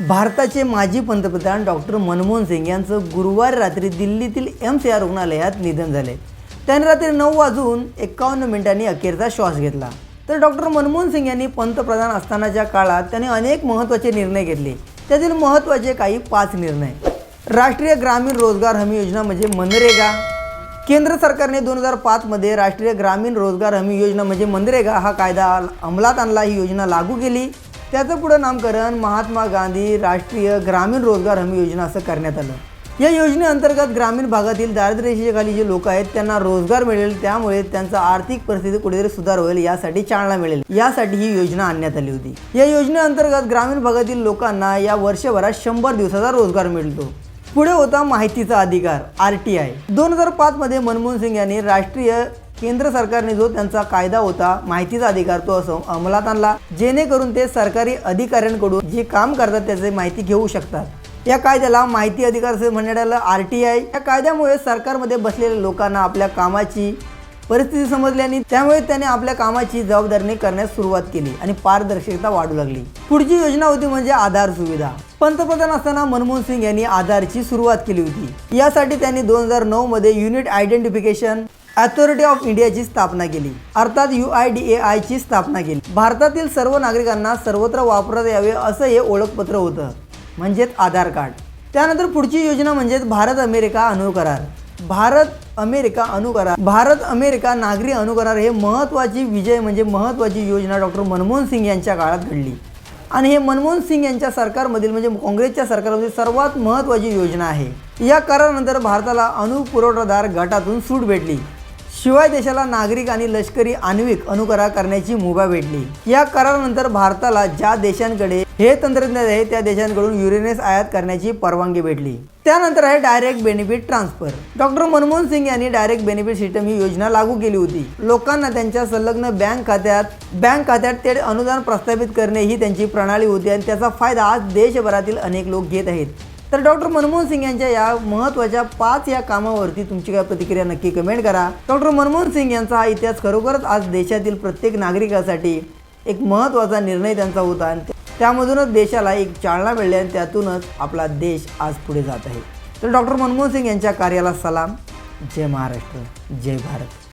भारताचे माजी पंतप्रधान डॉक्टर मनमोहन सिंग यांचं गुरुवारी रात्री दिल्लीतील एम्स या रुग्णालयात निधन झाले. त्याने रात्री नऊ वाजून एकावन्न मिनिटांनी अखेरचा श्वास घेतला. तर डॉक्टर मनमोहन सिंग यांनी पंतप्रधान असतानाच्या काळात त्यांनी अनेक महत्त्वाचे निर्णय घेतले. त्यातील महत्त्वाचे काही पाच निर्णय. राष्ट्रीय ग्रामीण रोजगार हमी योजना म्हणजे मनरेगा. केंद्र सरकारने दोन हजार पाचमध्ये राष्ट्रीय ग्रामीण रोजगार हमी योजना म्हणजे मनरेगा हा कायदा अंमलात आणला ही योजना लागू केली. त्याचं पुढं नामकरण महात्मा गांधी राष्ट्रीय ग्रामीण रोजगार हमी योजना असं करण्यात आलं. या योजनेअंतर्गत ग्रामीण भागातील दारिद्र्यरेषेखाली जे लोक आहेत त्यांना रोजगार मिळेल त्यामुळे त्यांचा आर्थिक परिस्थिती कुठेतरी सुधार होईल यासाठी चालना मिळेल. यासाठी ही योजना आणण्यात आली होती. या योजनेअंतर्गत ग्रामीण भागातील लोकांना या वर्षभरात शंभर दिवसाचा रोजगार मिळतो. पुढे होता माहितीचा अधिकार आर टी आय. दोन हजार पाचमध्ये मनमोहन सिंग यांनी राष्ट्रीय केंद्र सरकारने जो त्यांचा कायदा होता माहितीचा अधिकार तो असं अंमलात आणला जेणेकरून ते सरकारी अधिकाऱ्यांकडून जे काम करतात त्याची माहिती घेऊ शकतात. या कायद्याला माहिती अधिकार असे म्हणण्यात आलं आर टी आय. या कायद्यामुळे सरकारमध्ये बसलेल्या लोकांना आपल्या कामाची परिस्थिती समजली आणि त्यामुळे त्याने आपल्या कामाची जबाबदारीने करण्यास सुरुवात केली आणि पारदर्शकता वाढू लागली. पुढची योजना होती म्हणजे आधार सुविधा. पंतप्रधान असताना मनमोहन सिंग यांनी आधारची सुरुवात केली होती. यासाठी त्यांनी दोन हजार नऊ मध्ये युनिट आयडेंटिफिकेशन अथॉरिटी ऑफ इंडियाची स्थापना केली. अर्थात यू आय डी ए आयची स्थापना केली. भारतातील सर्व नागरिकांना सर्वत्र वापरता यावे असं हे ओळखपत्र होतं. म्हणजेच आधार कार्ड. त्यानंतर पुढची योजना म्हणजेच भारत अमेरिका अणुकरार भारत अमेरिका अणुकरार भारत अमेरिका नागरी अणुकरार हे महत्त्वाची विजय म्हणजे महत्त्वाची योजना डॉक्टर मनमोहन सिंग यांच्या काळात घडली. आणि हे मनमोहन सिंग यांच्या सरकारमधील म्हणजे काँग्रेसच्या सरकारमधील सर्वात महत्त्वाची योजना आहे. या करारानंतर भारताला अणुपुरवठादार गटातून सूट भेटली. शिवाय देशाला नागरिक आणि लष्करी आण्विक अणुकरार करण्याची मुभा भेटली. या करारानंतर भारताला ज्या देशांकडे हे तंत्रज्ञान आहे त्या देशांकडून युरेनियस आयात करण्याची परवानगी भेटली. त्यानंतर आहे direct benefit transfer doctor Manmohan Singh यांनी डायरेक्ट बेनिफिट सिस्टम ही योजना लागू केली होती. लोकांना त्यांच्या संलग्न बँक खात्यात बँक खात्यात थेट अनुदान प्रस्थापित करणे ही त्यांची प्रणाली होती आणि त्याचा फायदा आज देशभरातील अनेक लोक घेत आहेत. तर डॉक्टर मनमोहन सिंग यांच्या या महत्त्वाच्या पाच या कामावरती तुमची काय प्रतिक्रिया नक्की कमेंट करा. डॉक्टर मनमोहन सिंग यांचा हा इतिहास खरोखरच आज देशातील प्रत्येक नागरिकासाठी एक महत्त्वाचा निर्णय त्यांचा होता आणि त्यामधूनच देशाला एक चालना मिळली आणि त्यातूनच आपला देश आज पुढे जात आहे. तर डॉक्टर मनमोहन सिंग यांच्या कार्याला सलाम. जय महाराष्ट्र. जय भारत.